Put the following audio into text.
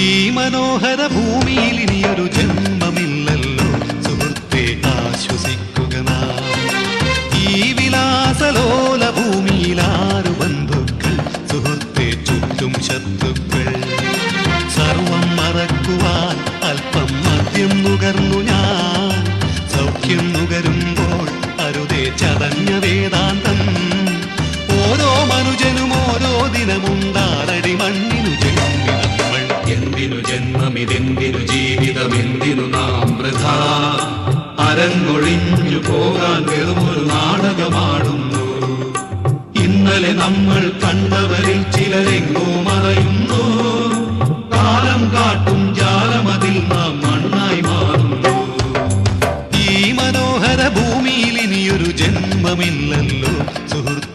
ഈ മനോഹര ഭൂമിയിൽ ഇനിയൊരു ജന്മമില്ലല്ലോ. സുഹൃത്തെ ആശ്വസിക്കുക നാം. ഈ വിലാസലോല ഭൂമിയിൽ ആറു ബന്ധുക്കൾ? സുഹൃത്തെ ചുറ്റും ശത്രുക്കൾ. സർവം മറക്കുവാൻ അല്പം മദ്യം നുകർന്നു ഞാൻ. സൗഖ്യം നുകരുമ്പോൾ അരുതേ ചതഞ്ഞ വേദാന്തം ഇതെന്തിനു ജീവിതം എന്തിനു നാം വൃഥ? അരങ്ങൊഴിഞ്ഞു പോകാൻ വെറുമൊരു നാടകമാടുന്നു. ഇന്നലെ നമ്മൾ കണ്ടവരിൽ ചിലരെങ്ങോ മറയുന്നു. കാലം കാട്ടും ജാലമതിൽ നാം മണ്ണായി മാറുന്നു. ഈ മനോഹര ഭൂമിയിൽ ഇനിയൊരു ജന്മമില്ലല്ലോ. സുഹൃത്ത്